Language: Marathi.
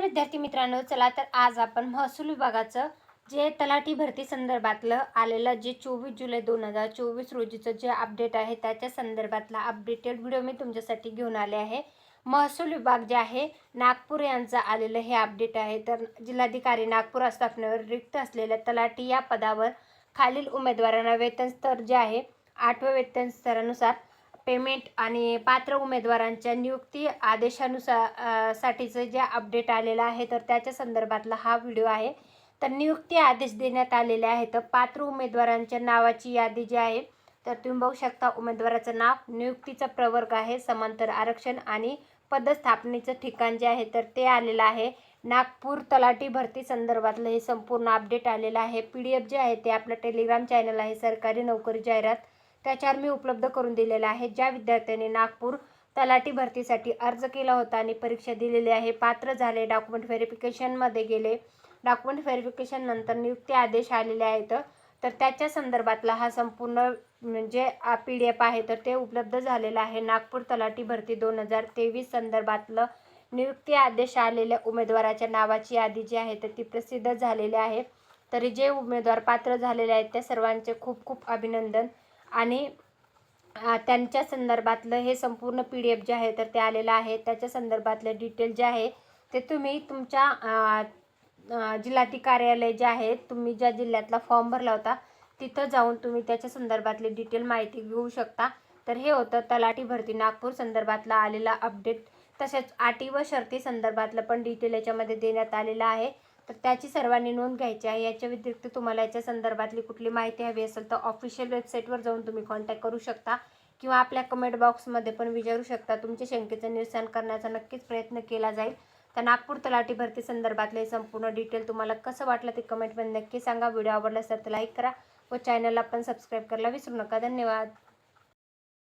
नमस्कार विद्यार्थी मित्रांनो चला तर आज आपण महसूल विभागाचं जे तलाठी भरती संदर्भातलं आलेलं जे चोवीस जुलै दोन हजार चोवीस रोजीचं जे अपडेट आहे त्याच्या संदर्भातला अपडेटेड व्हिडिओ मी तुमच्यासाठी घेऊन आले आहे. महसूल विभाग जे आहे नागपूर यांचं आलेलं हे अपडेट आहे. तर जिल्हाधिकारी नागपूर आस्थापनेवर रिक्त असलेल्या तलाठी या पदावर खालील उमेदवारांना वेतन स्तर जे आहे आठव्या वेतन स्तरानुसार पेमेंट आणि पात्र उमेदवारांच्या नियुक्ती आदेशानुसार साठीचं जे अपडेट आलेलं आहे तर त्याच्या संदर्भातला हा व्हिडिओ आहे. तर नियुक्ती आदेश देण्यात आलेले आहे. तर पात्र उमेदवारांच्या नावाची यादी जी आहे तर तुम्ही बघू शकता उमेदवाराचं नाव नियुक्तीचा प्रवर्ग आहे समांतर आरक्षण आणि पदस्थापनेचं ठिकाण जे आहे तर ते आलेलं आहे. नागपूर तलाठी भरती संदर्भातलं हे संपूर्ण अपडेट आलेलं आहे. पी डी एफ जे आहे ते आपलं टेलिग्राम चॅनल आहे सरकारी नोकरी जाहिरात. त्याच्यावर मी उपलब्ध करून दिलेलं आहे ज्या विद्यार्थ्यांनी नागपूर तलाठी भरतीसाठी अर्ज केला होता आणि परीक्षा दिलेली आहे पात्र झाले. डॉक्युमेंट व्हेरिफिकेशनमध्ये गेले. डॉक्युमेंट व्हेरिफिकेशन नंतर नियुक्ती आदेश आलेले आहेत. तर त्याच्या संदर्भातला हा संपूर्ण म्हणजे पी डी एफ आहे तर ते उपलब्ध झालेलं आहे. नागपूर तलाठी भरती दोन हजार तेवीस संदर्भातलं नियुक्ती आदेश आलेल्या उमेदवाराच्या नावाची यादी जी आहे तर ती प्रसिद्ध झालेली आहे. तरी जे उमेदवार पात्र झालेले आहेत त्या सर्वांचे खूप खूप अभिनंदन. आणि त्यांच्या संदर्भातलं हे संपूर्ण पी डी एफ जे आहे तर ते आलेलं आहे. त्याच्या संदर्भातले डिटेल जे आहे ते तुम्ही तुमच्या जिल्हाधिक जिल्हाधिकारी कार्यालय जे आहे तुम्ही ज्या जिल्ह्यातला फॉर्म भरला होता तिथं जाऊन तुम्ही त्याच्या संदर्भातली डिटेल माहिती घेऊ शकता. तर हे होतं तलाठी भरती नागपूर संदर्भातला आलेला अपडेट. तसेच अटी व शर्ती संदर्भातलं पण डिटेल याच्यामध्ये देण्यात आलेलं आहे. तर त्याची सर्वांनी नोंद घ्यायची आहे. याच्या व्यतिरिक्त तुम्हाला याच्या संदर्भातली कुठली माहिती हवी असेल तर ऑफिशियल वेबसाईटवर जाऊन तुम्ही कॉन्टॅक्ट करू शकता किंवा आपल्या कमेंट बॉक्समध्ये पण विचारू शकता. तुमच्या शंकेचं निरसन करण्याचा नक्कीच प्रयत्न केला जाईल. तर नागपूर तलाठी भरती संदर्भातले संपूर्ण डिटेल तुम्हाला कसं वाटलं ते कमेंटमध्ये नक्की सांगा. व्हिडिओ आवडला असेल तर लाईक करा व चॅनलला पण सबस्क्राईब करायला विसरू नका. धन्यवाद.